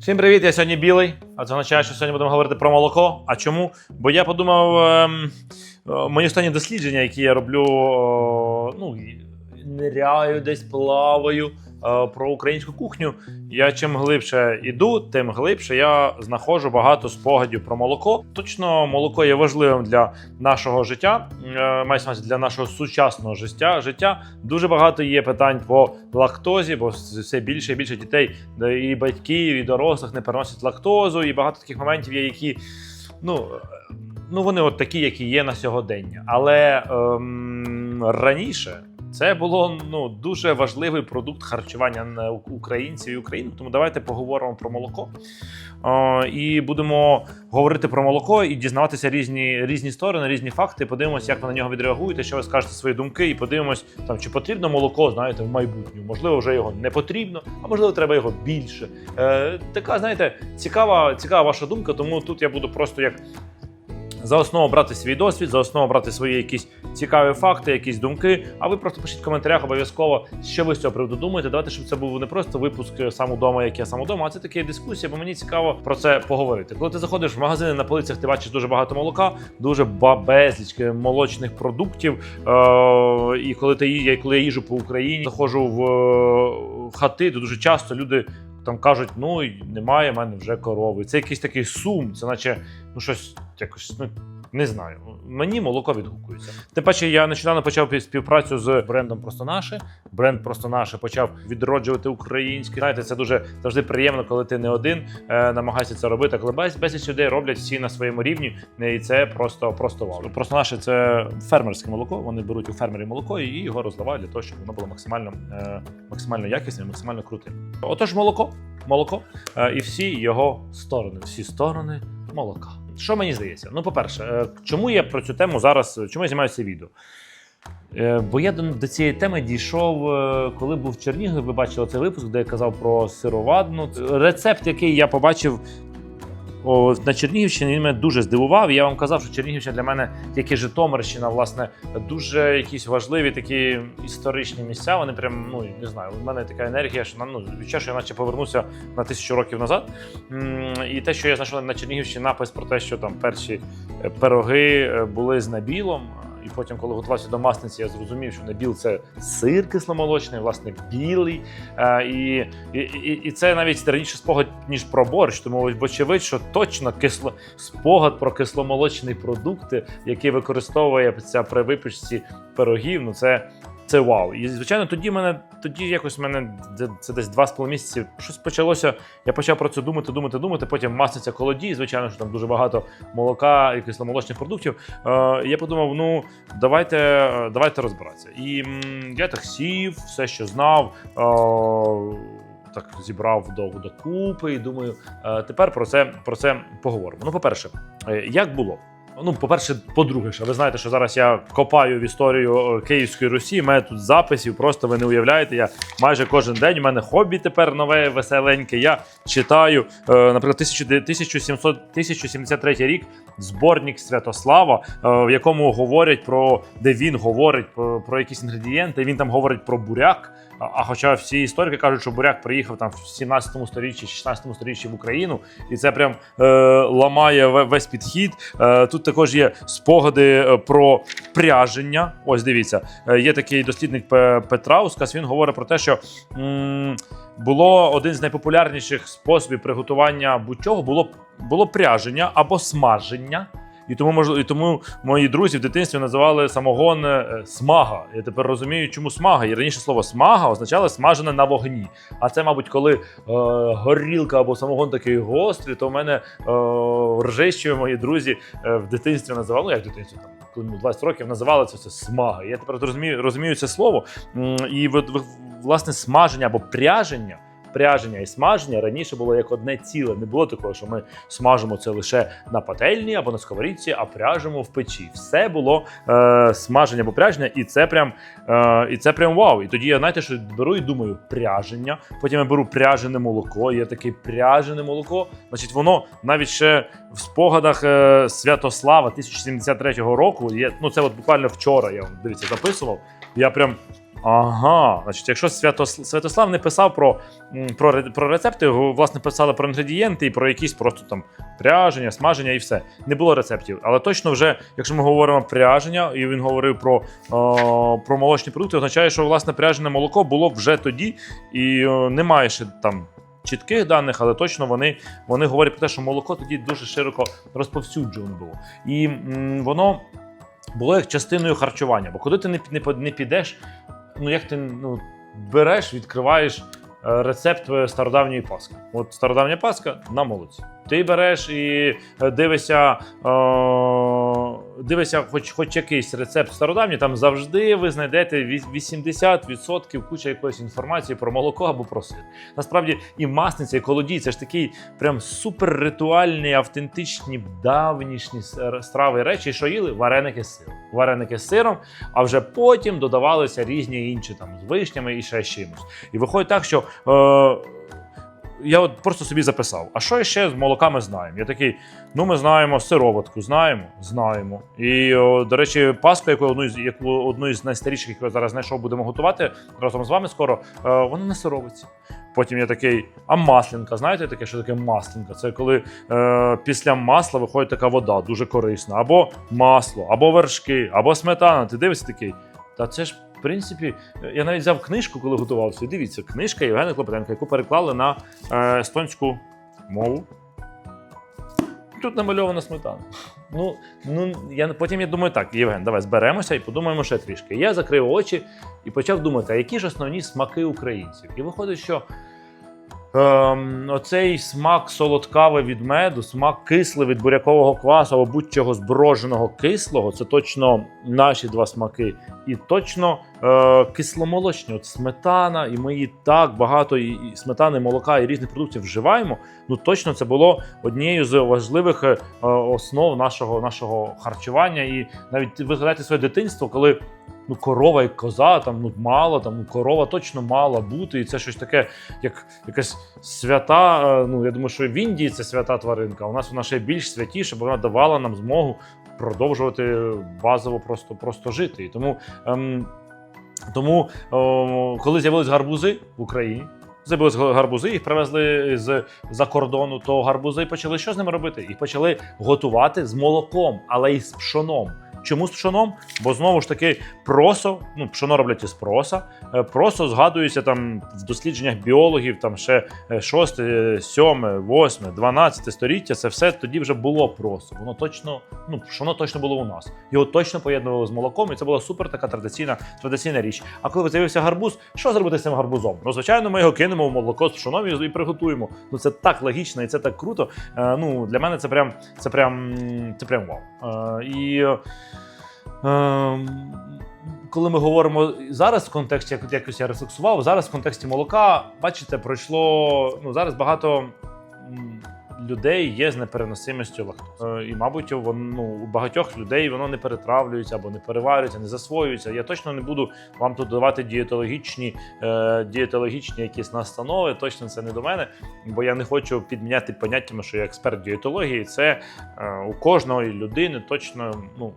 Всім привіт, я сьогодні білий. А це означає, що сьогодні будемо говорити про молоко. А чому? Бо я подумав, ем, е, мої останні дослідження, які я роблю, е, ну, ниряю десь плаваю про українську кухню. Я чим глибше іду, тим глибше я знаходжу багато спогадів про молоко. Точно, молоко є важливим для нашого життя, е, на для нашого сучасного життя. життя. Дуже багато є питань по лактозі, бо все більше і більше дітей і батьків, і дорослих не переносять лактозу, і багато таких моментів є, які ну. Ну, вони от такі, які є на сьогодення. Але ем, раніше це було ну дуже важливий продукт харчування українців і України. Тому давайте поговоримо про молоко. Е, і будемо говорити про молоко і дізнаватися різні, різні сторони, різні факти. Подивимося, як ви на нього відреагуєте, що ви скажете свої думки, і подивимось, там чи потрібно молоко, знаєте, в майбутньому. Можливо, вже його не потрібно, а можливо, треба його більше. Е, така, знаєте, цікава, цікава ваша думка, тому тут я буду просто як за основу брати свій досвід, за основу брати свої якісь цікаві факти, якісь думки. А ви просто пишіть в коментарях обов'язково, що ви з цього приводу думаєте. Давайте, щоб це був не просто випуск е, сам удома, як я сам удома, а це така дискусія, бо мені цікаво про це поговорити. Коли ти заходиш в магазини на полицях, ти бачиш дуже багато молока, дуже безліч е, молочних продуктів. Е- і коли ти коли я їжу по Україні, заходжу в, е, в хати, то дуже часто люди. Там кажуть, ну немає в мене вже корови. Це якийсь такий сум, це наче ну щось якось ну не знаю. Мені молоко відгукується. Тим паче, я нещодавно почав пі- співпрацю з брендом Просто наше. Бренд Просто наше почав відроджувати українське. Знаєте, це дуже завжди приємно, коли ти не один е, намагаєшся це робити. Коли без безліч людей роблять всі на своєму рівні, і це просто просто вау. Просто наше це фермерське молоко. Вони беруть у фермерів молоко і його розливають для того, щоб воно було максимально е, максимально якісним, максимально крутим. Отож, молоко, молоко е, і всі його сторони, всі сторони молока. Що мені здається? Ну, по-перше, е, чому я про цю тему зараз, чому я знімаю відео? Е, Бо я до, до цієї теми дійшов, е, коли був в Чернігові. Ви бачили цей випуск, де я казав про сировадну. Рецепт, який я побачив о, на Чернігівщині, він мене дуже здивував. Я вам казав, що Чернігівщина для мене, як і Житомирщина, власне, дуже якісь важливі такі історичні місця. Вони прям, ну не знаю, у мене така енергія, що ну, відчуваю, що я наче повернуся на тисячу років назад. І те, що я знайшов на Чернігівщині напис про те, що там перші е, пироги е, були з набілом. І потім, коли готувався до масниці, я зрозумів, що набіл це сир кисломолочний, власне, білий. Е, І, і, і, і це навіть раніше спогад, ніж про борщ. Тому вочевидь, що точно кисло спогад про кисломолочні продукти, які використовується при випічці пирогів. Ну це. Це вау. І звичайно, тоді мене тоді якось мене це десь два з половиною місяці. Щось почалося. Я почав про це думати, думати, думати. Потім масниця колодій. Звичайно, що там дуже багато молока і кисломолочних продуктів. Е, я подумав: ну давайте, давайте розбиратися. І м, я так сів, все, що знав. Е, так зібрав до, до купи і думаю, е, тепер про це, про це поговоримо. Ну, по-перше, е, як було? Ну, по-перше, по-друге, що ви знаєте, що зараз я копаю в історію е, Київської Русі. У мене тут записів, просто ви не уявляєте. Я майже кожен день. У мене хобі тепер нове, веселеньке. Я читаю, е, наприклад, 1700, 1073 рік зборник Святослава, е, в якому говорять про де він говорить про, про якісь інгредієнти. Він там говорить про буряк. А, хоча всі історики кажуть, що буряк приїхав там в 17 сторіччі, 16 сторіччі в Україну, і це прям е, ламає ве- весь підхід. Е, тут також є спогади е, про пряження. Ось дивіться, е, є такий дослідник Пе- Петраускас. Він говорить про те, що. м, було один з найпопулярніших способів приготування будь-чого було, було пряження або смаження. І тому можливо, і тому мої друзі в дитинстві називали самогон е, смага. Я тепер розумію, чому смага. І раніше слово смага означало смажене на вогні. А це, мабуть, коли е, горілка або самогон такий гострий, то в мене е, ржищою мої друзі е, в дитинстві називали, ну як в дитинстві там. Коли мені 20 років називали це все смага. Я тепер розумію, розумію це слово. І власне смаження або пряження. Пряження і смаження раніше було як одне ціле. Не було такого, що ми смажимо це лише на пательні або на сковорідці, а пряжемо в печі. Все було е, смаження або пряження, і це прям е, і це прям вау. І тоді я знаєте, що беру і думаю, пряження. Потім я беру пряжене молоко. Є таке пряжене молоко. Значить, воно навіть ще в спогадах е, Святослава 1073 року. Є, ну це от буквально вчора я вам дивіться записував. Я прям Ага, значить, якщо Святос... Святослав не писав про, про, про рецепти, його, власне, писали про інгредієнти і про якісь просто там пряження, смаження і все. Не було рецептів. Але точно вже, якщо ми говоримо пряження, і він говорив про, о, про молочні продукти, означає, що власне пряжене молоко було вже тоді, і о, немає ще там. Чітких даних, але точно вони, вони говорять про те, що молоко тоді дуже широко розповсюджуване було. І м, воно було як частиною харчування. Бо куди ти не, не, не підеш, ну як ти ну, береш, відкриваєш е, рецепт е, стародавньої паски. От стародавня паска на молоці. Ти береш і е, дивишся, дивишся хоч, хоч якийсь рецепт стародавній, там завжди ви знайдете 80% куча якоїсь інформації про молоко або про сир. Насправді і масниця, і колодій це ж такий прям супер ритуальні, автентичні, давнішні страви речі, що їли вареники з сиром. Вареники з сиром, а вже потім додавалися різні інші там з вишнями і ще з чимось. І виходить так, що. Е, я от просто собі записав, а що ще з молока ми знаємо? Я такий, ну ми знаємо сироватку, знаємо, знаємо. І, о, до речі, паску, яку одну яку одну із найстаріших, яку я зараз знайшов, будемо готувати разом з вами скоро, е, вона не сировиться. Потім я такий, а маслінка, знаєте таке, що таке маслінка? Це коли е, після масла виходить така вода, дуже корисна. Або масло, або вершки, або сметана. Ти дивишся такий. Та це ж, в принципі, я навіть взяв книжку, коли готувався. Дивіться, книжка Євгена Клопотенка, яку переклали на е, естонську мову. Тут намальована сметана. Ну, ну я потім я думаю, так, Євген, давай зберемося і подумаємо ще трішки. Я закрив очі і почав думати, а які ж основні смаки українців? І виходить, що ем, оцей смак солодкавий від меду, смак кислий від бурякового квасу або будь-чого зброженого кислого це точно наші два смаки. І точно е, кисломолочні. От сметана, і ми її так багато і, і сметани, молока і різних продуктів вживаємо. Ну точно це було однією з важливих е, основ нашого, нашого харчування. І навіть ви згадаєте своє дитинство, коли ну, корова і коза там ну, мало, там ну, корова точно мала бути, і це щось таке, як якась свята. е, Ну я думаю, що в Індії це свята тваринка. У нас вона ще більш святіша, бо вона давала нам змогу продовжувати базово просто, просто жити. І тому, ем, тому о, коли з'явились гарбузи в Україні. З'явились гарбузи, їх привезли з за кордону, то гарбузи почали що з ними робити? Їх почали готувати з молоком, але і з пшоном. Чому з пшоном? Бо знову ж таки просо, ну пшоно роблять із проса. Е, Просо згадується там в дослідженнях біологів, там ще 6, 7, 8, 12 століття. Це все тоді вже було просо. Воно точно, ну пшоно точно було у нас. Його точно поєднували з молоком, і це була супер така традиційна традиційна річ. А коли з'явився гарбуз, що зробити з цим гарбузом? Ну звичайно, ми його кинемо в молоко з пшоном і приготуємо. Ну це так логічно і це так круто. Е, Ну для мене це прям це прям це прям вау. Е, І коли ми говоримо зараз в контексті, як якось я рефлексував, зараз в контексті молока, бачите, пройшло ну зараз багато людей є з непереносимістю лактози. Е, І, мабуть, вон, ну, у багатьох людей воно не перетравлюється або не переварюється, не засвоюється. Я точно не буду вам тут давати дієтологічні, е, дієтологічні якісь настанови. Точно це не до мене, бо я не хочу підміняти поняттями, що я експерт дієтології. Це е, у кожної людини точно ну.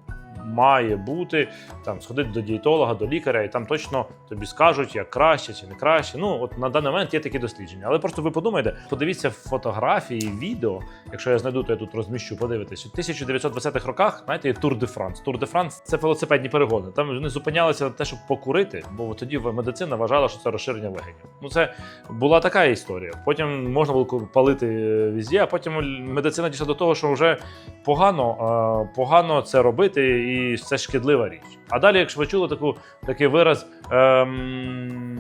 Має бути там сходити до дієтолога, до лікаря, і там точно тобі скажуть, як краще чи не краще. Ну от на даний момент є такі дослідження. Але просто ви подумайте, подивіться фотографії, відео. Якщо я знайду, то я тут розміщу, подивитись. У 1920-х роках, знаєте, є Тур де Франс. Тур де Франс це велосипедні перегони. Там вони зупинялися на те, щоб покурити, бо тоді медицина вважала, що це розширення легенів. Ну це була така історія. Потім можна було палити візді, а потім медицина дійшла до того, що вже погано, е, погано це робити, і це шкідлива річ. А далі, якщо ви чули таку такий вираз. Ем,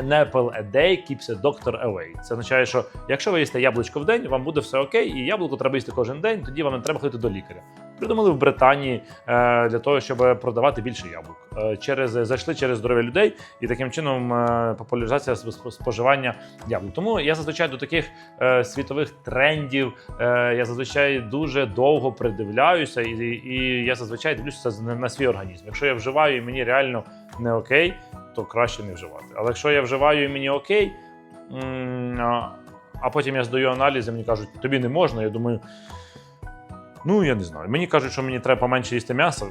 An apple a day keeps a doctor away. Це означає, що якщо ви їсте яблучко в день, вам буде все окей, і яблуко треба їсти кожен день, тоді вам не треба ходити до лікаря. Придумали в Британії е, для того, щоб продавати більше яблук. Е, через зайшли через здоров'я людей, і таким чином е, популяризація споживання яблук. Тому я зазвичай до таких світових трендів я зазвичай дуже довго придивляюся, і, і я зазвичай дивлюся на, свій організм. Якщо я вживаю і мені реально не окей, то краще не вживати. Але якщо я вживаю і мені окей, а потім я здаю аналізи, мені кажуть, тобі не можна. Я думаю, ну я не знаю. Мені кажуть, що мені треба поменше їсти м'яса.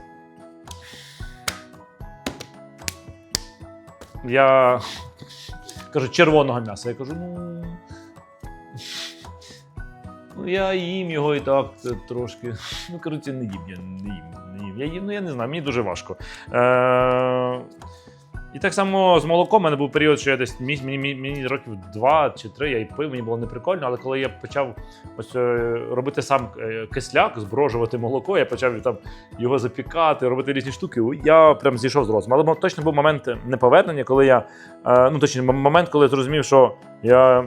я кажу, червоного м'яса. Я кажу, ну. Ну, я їм його і так трошки. Ну, коротше, не їм, я не їм, не їм. Я їм, ну я не знаю, мені дуже важко. Е- і так само з молоком. У мене був період, що я десь мені, мені, мені років два чи три я і пив, мені було неприкольно, але коли я почав ось е, робити сам е, кисляк, зброжувати молоко, я почав там його запікати, робити різні штуки. Я прям зійшов з розуму. Але точно був момент неповернення, коли я е, ну точніше, момент, коли я зрозумів, що я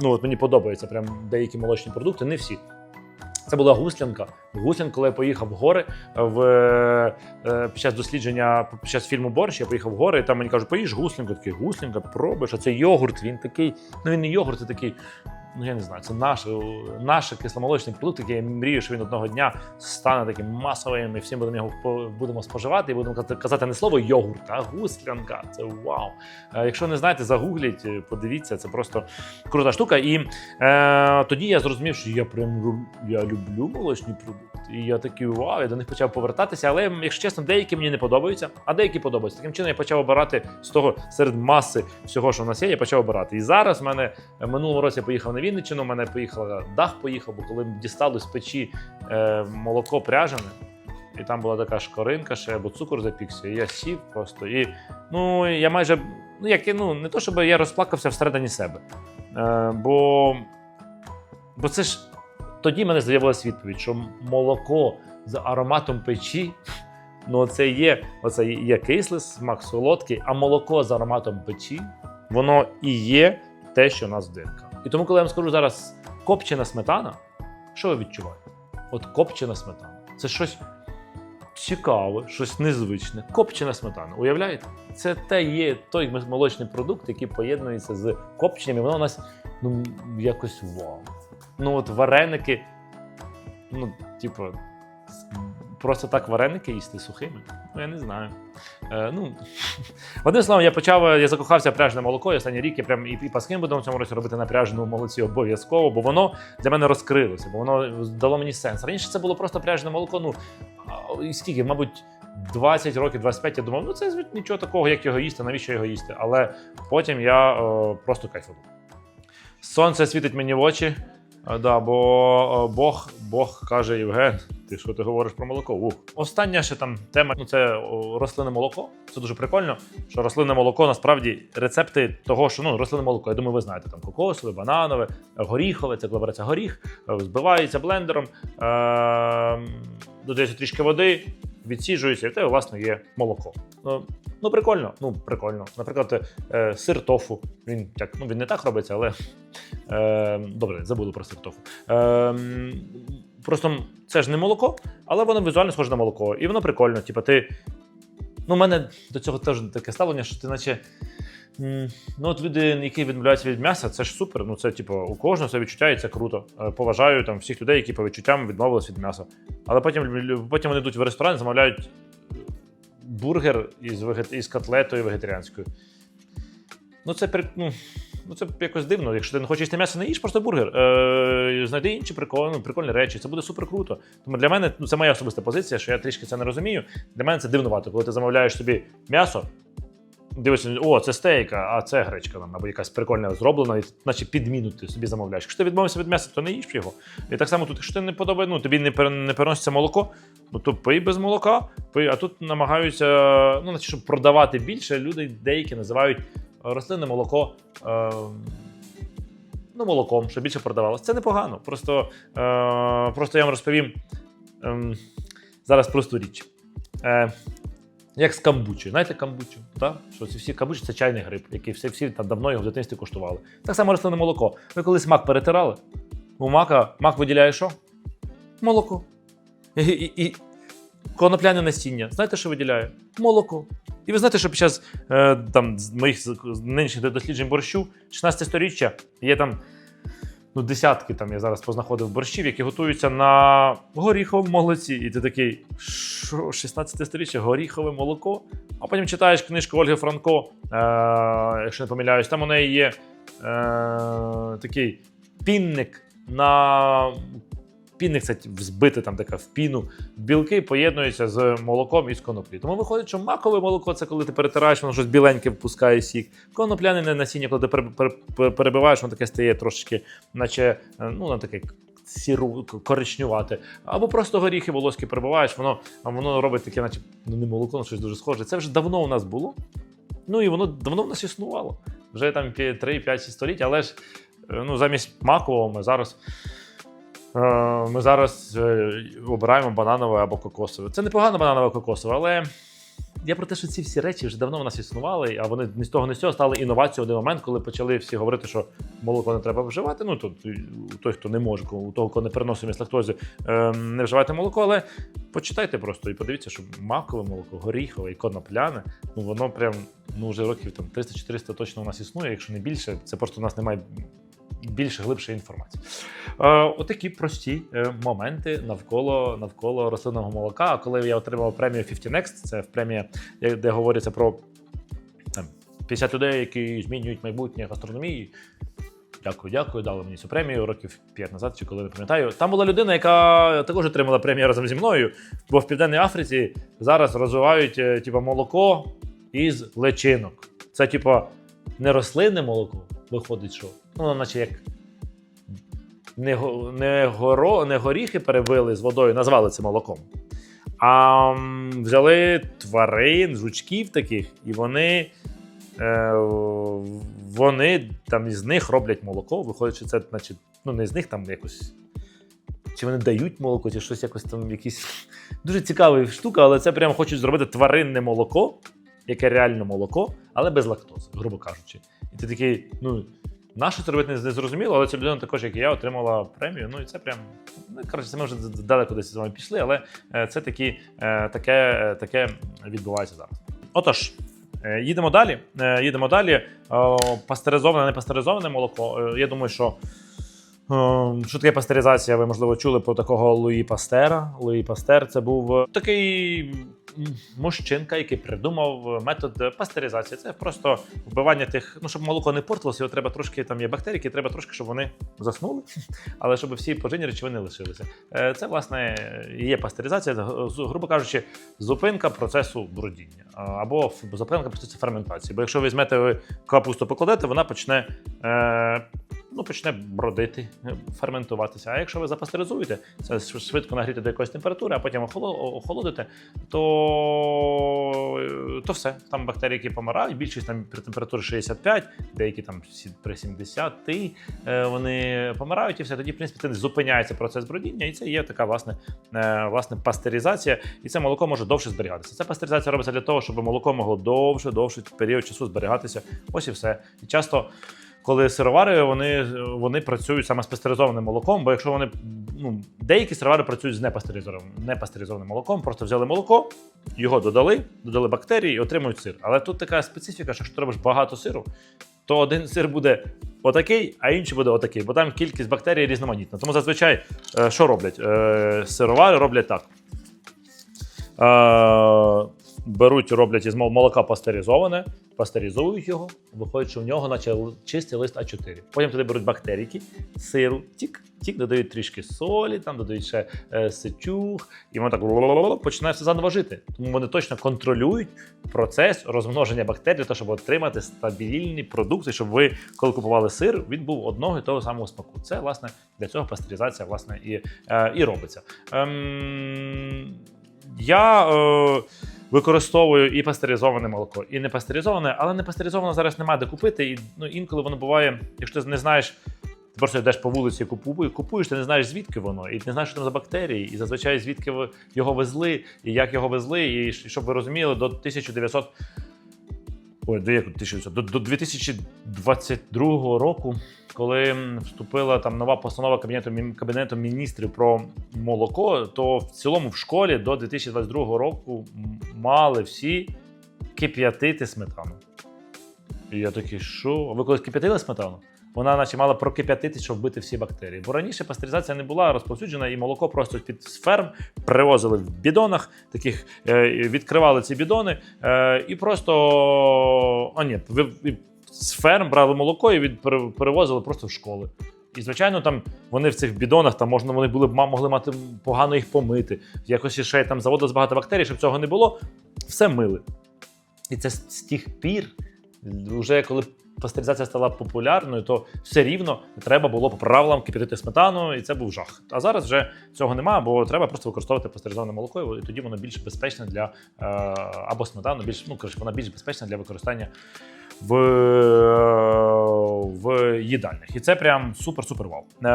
ну от мені подобаються прям деякі молочні продукти, не всі. Це була гуслянка. Гуслянка, коли я поїхав в гори в е, під час дослідження під час фільму Борщ, я поїхав в гори, і там мені кажуть, поїж гуслянку. Такий гуслянка, пробуєш, а це йогурт. Він такий, ну він не йогурт, це такий. Ну я не знаю, це наш, наш кисломолочний продукт, який я мрію, що він одного дня стане таким масовим, і всім будемо його будемо споживати, і будемо казати- не слово йогурт, а гуслянка. Це вау. Е, Якщо не знаєте, загугліть, е, подивіться, це просто крута штука. І е, тоді я зрозумів, що я прям я люблю молочні продукти. І я такий вау, я до них почав повертатися. Але, якщо чесно, деякі мені не подобаються, а деякі подобаються. Таким чином я почав обирати з того серед маси всього, що в нас є, я почав обирати. І зараз в мене е, минулого року я поїхав на Вінниччину, в мене поїхав дах, поїхав, бо коли дістали з печі е, молоко пряжене. І там була така шкоринка ще, бо цукор запікся. І я сів просто. І ну, я майже, ну як ну, не то, щоб я розплакався всередині себе. Е, бо, бо це ж тоді в мене з'явилася відповідь, що молоко з ароматом печі. Ну, це є, оце є кислий смак солодкий, а молоко з ароматом печі, воно і є те, що нас дирка. І тому, коли я вам скажу зараз копчена сметана, що ви відчуваєте? От копчена сметана. Це щось цікаве, щось незвичне. Копчена сметана. Уявляєте? Це те є той молочний продукт, який поєднується з копченням, і воно у нас ну, якось вау. Ну, от вареники, ну, типу, просто так вареники їсти сухими. Ну, я не знаю. Е, ну, одним словом, я почав, я закохався пряжне молоко, і останній рік я прям і, і паским буду в цьому році робити на пряжному молоці обов'язково, бо воно для мене розкрилося, бо воно дало мені сенс. Раніше це було просто пряжне молоко. Ну і скільки, мабуть, 20 років, 25, я думав, ну це звідь нічого такого, як його їсти, навіщо його їсти. Але потім я е, просто кайфанув. Сонце світить мені в очі. Да, бо е, Бог, Бог каже Євген, ти що ти говориш про молоко? Ух. Остання ще там тема ну, це рослинне молоко. Це дуже прикольно, що рослинне молоко насправді рецепти того, що ну, рослинне молоко, я думаю, ви знаєте, там кокосове, бананове, горіхове, це коли береться горіх, е, збивається блендером, е- додається трішки води, відсіжується, і в тебе, власне, є молоко. Ну, ну прикольно, ну прикольно. Наприклад, е, сир тофу. Він так, ну він не так робиться, але е, добре, забули про сир тофу. Е, просто це ж не молоко, але воно візуально схоже на молоко. І воно прикольно. Типу, ти. Ну, у мене до цього теж таке ставлення, що ти наче. Ну, от люди, які відмовляються від м'яса, це ж супер. Ну, це, типу, у кожного це відчуття, і це круто. Е, Поважаю там всіх людей, які по відчуттям відмовились від м'яса. Але потім, потім вони йдуть в ресторан, замовляють бургер із, із котлетою вегетаріанською. Ну, це ну, ну, це якось дивно. Якщо ти не хочеш їсти м'ясо, не їж просто бургер. Е, знайди інші прикольні, прикольні речі. Це буде супер круто. Тому для мене ну, це моя особиста позиція, що я трішки це не розумію. Для мене це дивнувато, коли ти замовляєш собі м'ясо. Дивишся, о, це стейка, а це гречка там, або якась прикольна зроблена, наче підміну ти собі замовляєш. Якщо ти відмовився від м'яса, то не їж його. І так само тут, якщо ти не подобає, ну тобі не, не переноситься молоко, ну то пий без молока, пий, а тут намагаються, ну, наче, щоб продавати більше, люди деякі називають е, рослинне молоко. Е, Ну, молоком, щоб більше продавалося. Це непогано. Просто, е, просто я вам розповім ем, зараз просту річ. Е, як з камбучі. Знаєте камбучу? Так? Що ці всі камбучі це чайний гриб, який всі, всі там давно його в дитинстві куштували. Так само рослинне молоко. Ви колись мак перетирали? У мака мак виділяє що? Молоко. І, і, і конопляне насіння. Знаєте, що виділяє? Молоко. І ви знаєте, що під час е, там, моїх нинішніх досліджень борщу, 16 сторіччя, є там ну, десятки там я зараз познаходив борщів, які готуються на горіховому молоці. І ти такий, що 16 сторіччя, горіхове молоко. А потім читаєш книжку Ольги Франко, е, якщо не помиляюсь, там у неї є е, такий пінник на пінних, це взбити там така в піну. Білки поєднуються з молоком і з коноплі. Тому виходить, що макове молоко це коли ти перетираєш, воно щось біленьке впускає сік. Конопляне насіння, коли ти пере- пере- пере- перебиваєш, воно таке стає трошечки, наче е, ну, на таке. Сіру коричнювати, або просто горіхи волоські перебиваєш, воно, воно робить таке, наче ну не молоко, ну щось дуже схоже. Це вже давно у нас було. Ну і воно давно в нас існувало. Вже там 3-5 століть, але ж е, ну, замість макового ми зараз. Е, Ми зараз е, обираємо бананове або кокосове. Це непогано бананове кокосове, але я про те, що ці всі речі вже давно в нас існували, а вони ні з того, ні з цього стали інновацією в один момент, коли почали всі говорити, що молоко не треба вживати. Ну, тут той, хто не може, у того, хто не переносить лактози, е, не вживайте молоко, але почитайте просто і подивіться, що макове молоко, горіхове і конопляне, ну воно прям ну, вже років там 300-400 точно у нас існує, якщо не більше, це просто у нас немає більше глибшої інформації. Е, отакі прості е, моменти навколо, навколо рослинного молока. А коли я отримав премію 50 Next, це премія, де говориться про там, 50 людей, які змінюють майбутнє гастрономії. Дякую, дякую. Дали мені цю премію років 5 назад, чи коли не пам'ятаю. Там була людина, яка також отримала премію разом зі мною, бо в Південній Африці зараз розвивають е, типу, молоко із личинок. Це, типу, не рослинне молоко, виходить, що ну, наче як не, не, горо, не горіхи перебили з водою, назвали це молоком. А взяли тварин, жучків таких, і вони, е, вони там із них роблять молоко. Виходить, що це, значить, ну не з них там якось. Чи вони дають молоко, чи щось якось там якісь. Дуже цікава штука, але це прямо хочуть зробити тваринне молоко, яке реально молоко, але без лактози, грубо кажучи. І ти такий, ну, наше це робити не зрозуміло, але ця людина також, як і я, отримала премію. Ну і це прям. Ну, коротше, це ми вже далеко десь з вами пішли, але е, це такі, е, таке, е, таке відбувається зараз. Отож, їдемо далі. Їдемо далі. Пастеризоване, не пастеризоване молоко. Я думаю, що. Е, Що таке пастеризація? Ви можливо чули про такого Луї Пастера. Луї Пастер це був е, такий мужчинка, який придумав метод пастеризації. Це просто вбивання тих, ну щоб молоко не портилося, його треба трошки там є бактерії, треба трошки, щоб вони заснули, але щоб всі пожинні речовини лишилися. Е, Це власне є пастеризація, грубо кажучи, зупинка процесу бродіння або зупинка процесу ферментації. Бо якщо візьмете ви капусту покладете, вона почне. Ну, почне бродити, е, ферментуватися. А якщо ви запастеризуєте, це швидко нагріти до якоїсь температури, а потім охоло- охолодите, то, е, то все. Там бактерії, які помирають, більшість там при температурі 65, деякі там при 70, е, вони помирають і все. Тоді, в принципі, зупиняється процес бродіння, і це є така власне, власне пастеризація, і це молоко може довше зберігатися. Ця пастеризація робиться для того, щоб молоко могло довше, довше період часу зберігатися. Ось і все. І часто коли сировари вони, вони працюють саме з пастеризованим молоком, бо якщо вони ну, деякі сировари працюють з непастеризованим, непастеризованим молоком, просто взяли молоко, його додали, додали бактерії і отримують сир. Але тут така специфіка, що якщо ти робиш багато сиру, то один сир буде отакий, а інший буде отакий, бо там кількість бактерій різноманітна. Тому зазвичай е, що роблять? Е, Сировари роблять так. Беруть, роблять із молока пастеризоване, пастеризують його, виходить, що в нього наче чистий лист А4. Потім туди беруть бактерійки, сиру, тік, тік, додають трішки солі, там додають ще е, сечух, і воно так починає все заново жити. Тому вони точно контролюють процес розмноження бактерій, для того, щоб отримати стабільні продукти, щоб ви, коли купували сир, він був одного і того самого смаку. Це, власне, для цього пастеризація власне, і, е, і робиться. Ем, я е, використовую і пастеризоване молоко, і не пастеризоване, але не пастеризоване зараз немає де купити. І ну, інколи воно буває, якщо ти не знаєш. Ти просто йдеш по вулиці, купуєш, купуєш, ти не знаєш, звідки воно, і ти не знаєш, що там за бактерії, і зазвичай звідки його везли, і як його везли, і щоб ви розуміли, до 1900... Ой, до, 1900? до, до 2022 року, коли вступила там нова постанова Кабінету, Кабінету міністрів про молоко, то в цілому в школі до 2022 року мали всі кип'ятити сметану. І я такий, що? Ви колись кип'ятили сметану? Вона наче мала прокип'ятити, щоб вбити всі бактерії. Бо раніше пастеризація не була розповсюджена, і молоко просто під ферм привозили в бідонах, таких е, відкривали ці бідони, е, і просто а ні, з ферм брали молоко і від, пере- перевозили просто в школи. І, звичайно, там вони в цих бідонах, там можна вони були б могли мати погано їх помити. Якось ще там заводилось багато бактерій, щоб цього не було. Все мили. І це з з тих пір, вже коли пастеризація стала популярною, то все рівно треба було по правилам кипятити сметану, і це був жах. А зараз вже цього немає, бо треба просто використовувати пастеризоване молоко, і тоді воно більш безпечне для е, або сметану, більш ну коротше, вона більш безпечна для використання в, в їдальнях. І це прям супер-супер вау. Е,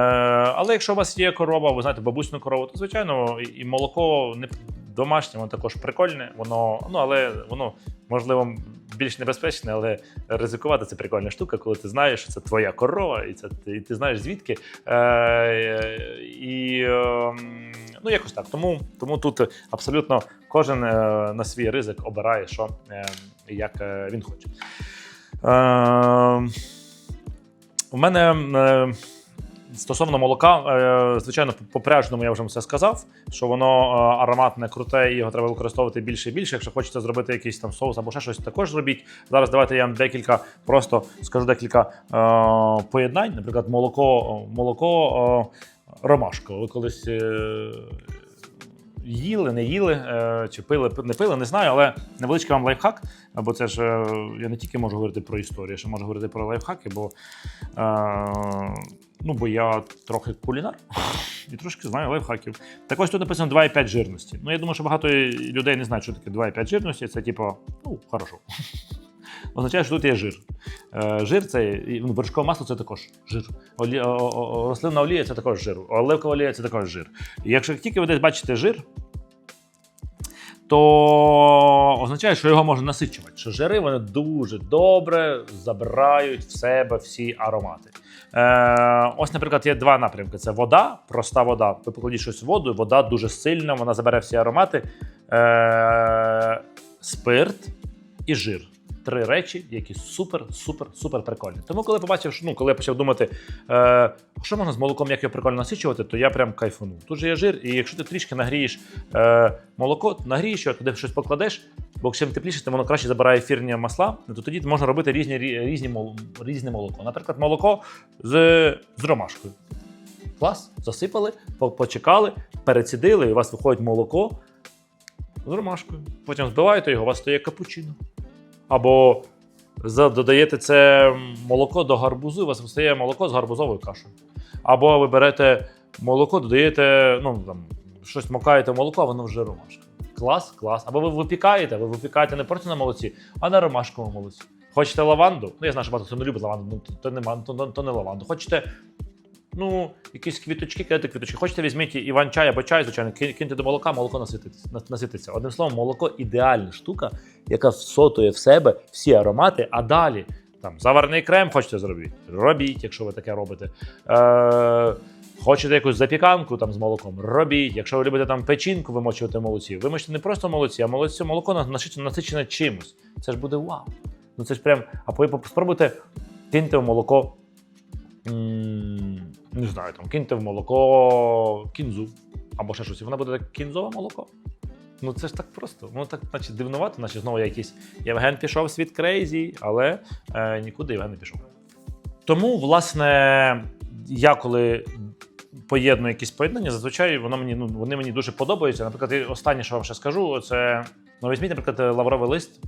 але якщо у вас є корова, ви знаєте, бабусину корову, то звичайно і молоко не домашнє, воно також прикольне. Воно, ну але воно можливо більш небезпечне, але ризикувати це прикольна штука, коли ти знаєш, що це твоя корова, і це і ти знаєш звідки. Е, і е, ну якось так. Тому, тому тут абсолютно кожен е, на свій ризик обирає, що е, як е, він хоче. У мене е, стосовно молока, е, звичайно, по- пряжному я вже все сказав, що воно е, ароматне, круте, і його треба використовувати більше і більше. Якщо хочете зробити якийсь там соус або ще щось, також зробіть. Зараз давайте я вам декілька, просто скажу декілька поєднань. Наприклад, молоко, молоко е. Ви колись. Їли, не їли, е, чи пили, не пили, не знаю, але невеличкий вам лайфхак, бо це ж е, я не тільки можу говорити про історію, ще можу говорити про лайфхаки, бо, е, ну, бо я трохи кулінар і трошки знаю лайфхаків. Так ось тут написано 2,5 жирності. Ну, я думаю, що багато людей не знають, що таке 2,5 жирності. Це типу, ну, хорошо. Означає, що тут є жир. Е, жир це ну, вершкове масло це також жир. Рослинна олія це також жир. Оливкова олія це також жир. І якщо тільки ви десь бачите жир, то означає, що його можна насичувати. Що жири вони дуже добре забирають в себе всі аромати. Е, ось, наприклад, є два напрямки: це вода, проста вода. Ви покладіть щось в воду, вода дуже сильна, вона забере всі аромати. Е, спирт і жир. Три речі, які супер, супер, супер прикольні. Тому, коли побачив, ну, коли я почав думати, е, що можна з молоком, як його прикольно насичувати, то я прям кайфанув. Тут же є жир, і якщо ти трішки нагрієш е, молоко, нагрієш його, туди щось покладеш, бо чим тепліше, тим воно краще забирає ефірні масла, ну, то тоді можна робити різні, рі- різні, різне молоко. Наприклад, молоко з, з ромашкою. Клас, засипали, почекали, перецідили, і у вас виходить молоко з ромашкою. Потім збиваєте його, у вас стає капучино. Або додаєте це молоко до гарбузу, у вас стає молоко з гарбузовою кашею. Або ви берете молоко, додаєте, ну там щось макаєте молоко, а воно вже ромашка. Клас, клас. Або ви випікаєте, ви випікаєте не просто на молоці, а на ромашковому молоці. Хочете лаванду? Ну, я знаю, що багато хто не любить лаванду, ну то, то, то, то, то не лаванду. Хочете ну, якісь квіточки, кидайте квіточки. Хочете, візьміть іван чай або чай, звичайно, киньте до молока, молоко насититься. Одним словом, молоко ідеальна штука, яка всотує в себе всі аромати, а далі. Там заварний крем хочете зробити? Робіть, якщо ви таке робите. Е, хочете якусь запіканку там з молоком? Робіть. Якщо ви любите там печінку вимочувати молоці, вимочте не просто молоці, а молоці, молоко насичене, чимось. Це ж буде вау. Ну це ж прям. А спробуйте киньте в молоко. м, Не знаю, там киньте в молоко кінзу або ще щось. І Воно буде так кінзове молоко. Ну це ж так просто. Воно так, наче дивнувато, наче знову якийсь Євген пішов світ крейзі, але е, нікуди Євген не пішов. Тому, власне, я коли поєдную якісь поєднання, зазвичай воно мені, ну, вони мені дуже подобаються. Наприклад, останнє, що вам ще скажу, це ну, візьміть, наприклад, лавровий лист,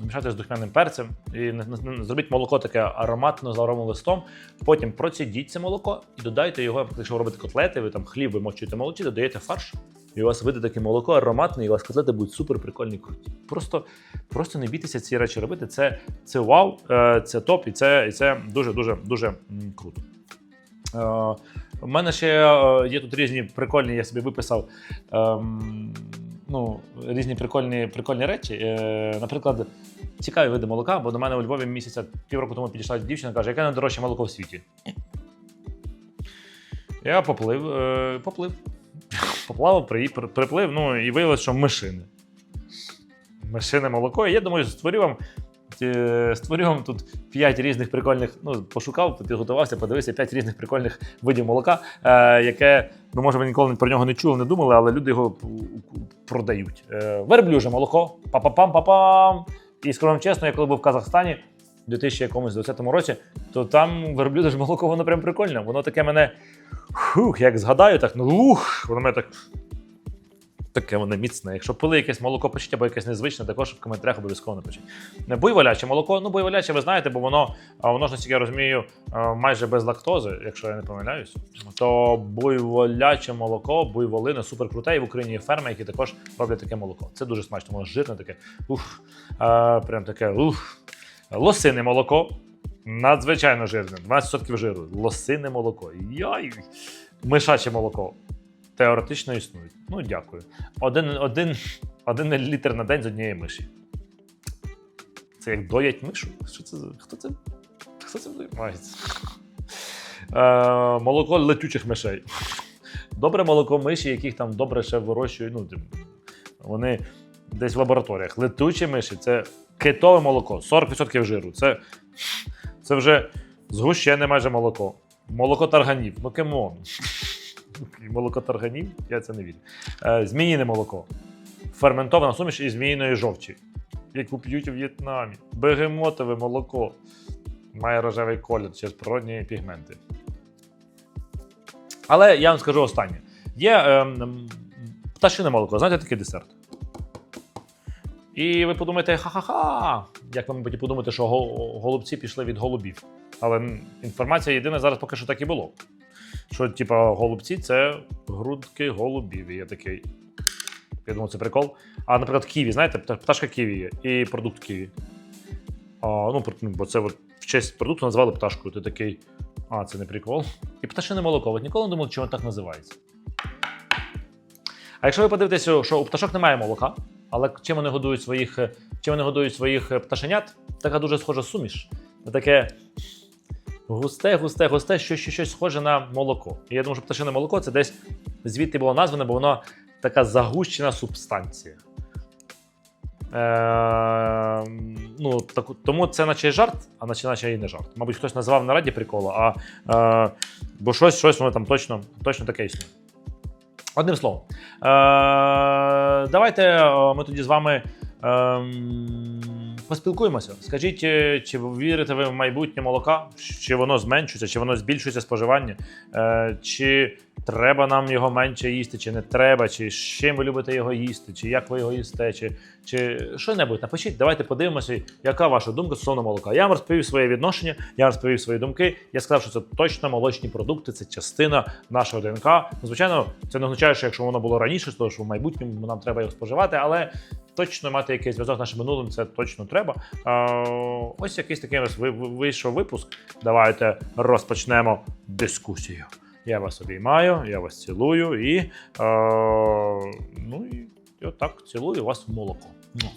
мішайте з духмяним перцем і зробіть молоко таке ароматно з лавровим листом. Потім процідіть це молоко і додайте його, якщо ви робите котлети, ви там хліб вимочуєте в молоці, додаєте фарш. І у вас вийде таке молоко ароматне, і у вас котлети будуть супер прикольні круті. Просто, просто не бійтеся ці речі робити. Це, це вау, е, це топ, і це, і це дуже дуже круто. Е, У мене ще е, є тут різні прикольні, я собі виписав ем, ну, різні прикольні, прикольні речі. Е, Наприклад, цікаві види молока, бо до мене у Львові місяця півроку тому підійшла дівчина каже, яке найдорожче молоко в світі. Я поплив, е, поплив. Поплавав, при, при- приплив, ну і виявилось, що мишини. Мишине молоко. І я думаю, створю вам, е, створю тут 5 різних прикольних, ну, пошукав, підготувався, подивився 5 різних прикольних видів молока, е, яке, ну, може, ви ніколи про нього не чули, не думали, але люди його продають. Е, верблюже молоко, па-па-пам-па-пам. І скажу вам чесно, я коли був в Казахстані, в 2000 якомусь 20 році, то там верблюде ж молоко, воно прям прикольне. Воно таке мене. Хух, як згадаю, так ну ух, воно мене так. Таке воно міцне. Якщо пили якесь молоко печіть або якесь незвичне, також в коментарях обов'язково напишіть. Буйволяче молоко, ну буйволяче ви знаєте, бо воно, воно ж наскільки я розумію, майже без лактози, якщо я не помиляюсь. То буйволяче молоко, буйволине супер круте. І в Україні є ферми, які також роблять таке молоко. Це дуже смачно, воно жирне таке. Ух, а, прям таке ух. Лосине молоко. Надзвичайно жирне, 12% жиру. Лосине молоко. Йой. Мишаче молоко. Теоретично існують. Ну, дякую. Один, один, один літр на день з однієї миші. Це як доять мишу? Що це за. Хто це? Хто це займається? Е, молоко летючих мишей. Добре молоко миші, яких там добре ще вирощують. Ну, вони десь в лабораторіях. Летучі миші це китове молоко, 40% жиру. Це, це вже згущене майже молоко. Молоко тарганів. Ну кемон. Молоко тарганів, я це не вірю. Е, зміїне молоко. Ферментована суміш із зміїної жовчі, яку п'ють у В'єтнамі. Бегемотове молоко. Має рожевий колір через природні пігменти. Але я вам скажу останнє. Є ем, пташине молоко, знаєте такий десерт. І ви подумаєте, ха-ха-ха, як ви, мабуть, подумаєте, що голубці пішли від голубів. Але інформація єдина зараз поки що так і було. Що, типа, голубці це грудки голубів. І я такий. Я думаю, це прикол. А, наприклад, ківі, знаєте, пташка ківі є і продукт ківі. А, ну, ну, бо це от в честь продукту назвали пташкою. Ти такий. А, це не прикол. І пташине молоко. От ніколи не думав, чого так називається. А якщо ви подивитеся, що у пташок немає молока, але чим вони годують своїх, чим вони годують своїх пташенят, така дуже схожа суміш. Таке густе, густе, густе, що, що, щось схоже на молоко. І я думаю, що пташине молоко це десь звідти було назване, бо воно така загущена субстанція. Е, ну, так, тому це наче жарт, а наче, наче і не жарт. Мабуть, хтось назвав на раді прикола, а е, бо щось, щось воно там точно, точно таке існує. Одним словом, е, давайте е, ми тоді з вами ем, поспілкуємося. Скажіть, е, чи вірите ви в майбутнє молока? Чи воно зменшується, чи воно збільшується споживання? Е, чи треба нам його менше їсти, чи не треба, чи з чим ви любите його їсти, чи як ви його їсте, чи, чи що-небудь. Напишіть, давайте подивимося, яка ваша думка стосовно молока. Я вам розповів своє відношення, я вам розповів свої думки. Я сказав, що це точно молочні продукти, це частина нашого ДНК. Ну, звичайно, це не означає, що якщо воно було раніше, то що в майбутньому нам треба його споживати, але точно мати якийсь зв'язок з нашим минулим, це точно треба. Ось якийсь такий у вийшов випуск. Давайте розпочнемо дискусію. Я вас обіймаю, я вас цілую і, ну, і отак цілую вас в молоко. Ну.